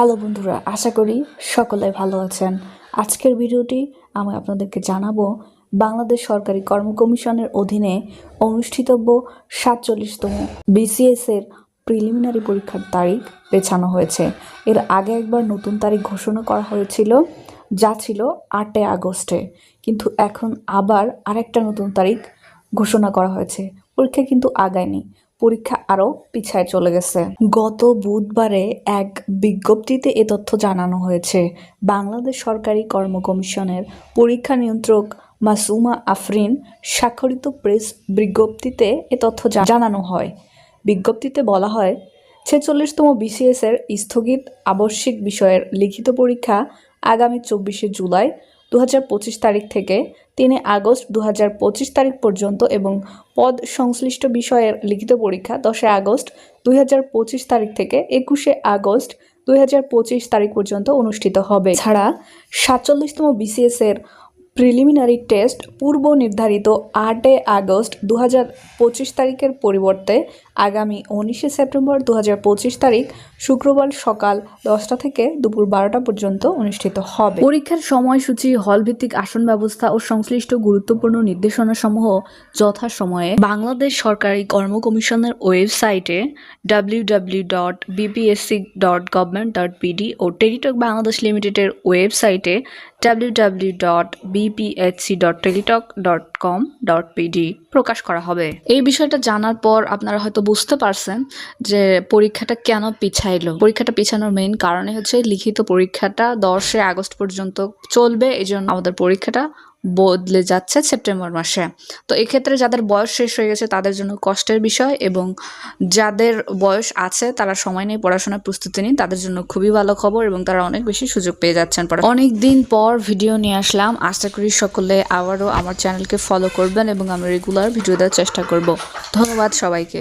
Hello বন্ধুরা, আশা করি সকলে ভালো আছেন। আজকের ভিডিওটি আমি আপনাদেরকে জানাব, বাংলাদেশ সরকারি কর্ম কমিশনের অধীনে অনুষ্ঠিতব্য সাতচল্লিশতম বিসিএস এর প্রিলিমিনারি পরীক্ষার তারিখ পেছানো হয়েছে। এর আগে একবার নতুন তারিখ ঘোষণা করা হয়েছিল, যা ছিল আটই আগস্টে। কিন্তু এখন আবার আরেকটা নতুন তারিখ ঘোষণা করা হয়েছে। পরীক্ষা কিন্তু আগায়নি। পরীক্ষা আরও পিছায় চলে গেছে। গত বুধবারে এক বিজ্ঞপ্তিতে এ তথ্য জানানো হয়েছে। বাংলাদেশ সরকারি কর্ম কমিশনের পরীক্ষা নিয়ন্ত্রক মাসুমা আফরিন স্বাক্ষরিত প্রেস বিজ্ঞপ্তিতে এ তথ্য জানানো হয়। বিজ্ঞপ্তিতে বলা হয়, ছেচল্লিশতম বিসিএস এর স্থগিত আবশ্যিক বিষয়ের লিখিত পরীক্ষা আগামী চব্বিশে জুলাই দু হাজার পঁচিশ তারিখ থেকে তিনে আগস্ট দু হাজার পঁচিশ তারিখ পর্যন্ত এবং পদ সংশ্লিষ্ট বিষয়ের লিখিত পরীক্ষা দশে আগস্ট দুই হাজার পঁচিশ তারিখ থেকে একুশে আগস্ট দুই হাজার পঁচিশ তারিখ পর্যন্ত অনুষ্ঠিত হবে। ছাড়া সাতচল্লিশতম বিসিএস এর প্রিলিমিনারি টেস্ট পূর্ব নির্ধারিত আটই আগস্ট দু হাজার পঁচিশ তারিখের পরিবর্তে আগামী উনিশে সেপ্টেম্বর দু হাজার পঁচিশ তারিখ শুক্রবার সকাল দশটা থেকে দুপুর বারোটা পর্যন্ত অনুষ্ঠিত হবে। পরীক্ষার সময়সূচি, হলভিত্তিক আসন ব্যবস্থা ও সংশ্লিষ্ট গুরুত্বপূর্ণ নির্দেশনাসমূহ যথাসময়ে বাংলাদেশ সরকারি কর্ম কমিশনের ওয়েবসাইটে W W dot BPSC dot government dot ও টেলিটক বাংলাদেশ লিমিটেডের ওয়েবসাইটে W W dot BPSC dot Teletalk dot com dot BD প্রকাশ করা হবে। এই বিষয়টা জানার পর আপনারা হয়তো বুঝতে পারছেন যে পরীক্ষাটা কেন পিছাইলো। পরীক্ষাটা পিছানোর মেইন কারণে হচ্ছে লিখিত পরীক্ষাটা দশে আগস্ট পর্যন্ত চলবে এই জন্য আমাদের পরীক্ষাটা বদলে যাচ্ছে সেপ্টেম্বর মাসে। তো এক্ষেত্রে যাদের বয়স শেষ হয়ে গেছে তাদের জন্য কষ্টের বিষয় এবং যাদের বয়স আছে তারা সময় নিয়ে পড়াশোনার প্রস্তুতি নিন, তাদের জন্য খুবই ভালো খবর এবং তারা অনেক বেশি সুযোগ পেয়ে যাচ্ছেন অনেক দিন পর ভিডিও নিয়ে আসলাম। আশা করি সকলে আবারও আমার চ্যানেলকে ফলো করবেন এবং আমি রেগুলার ভিডিও দেওয়ার চেষ্টা করব। ধন্যবাদ সবাইকে।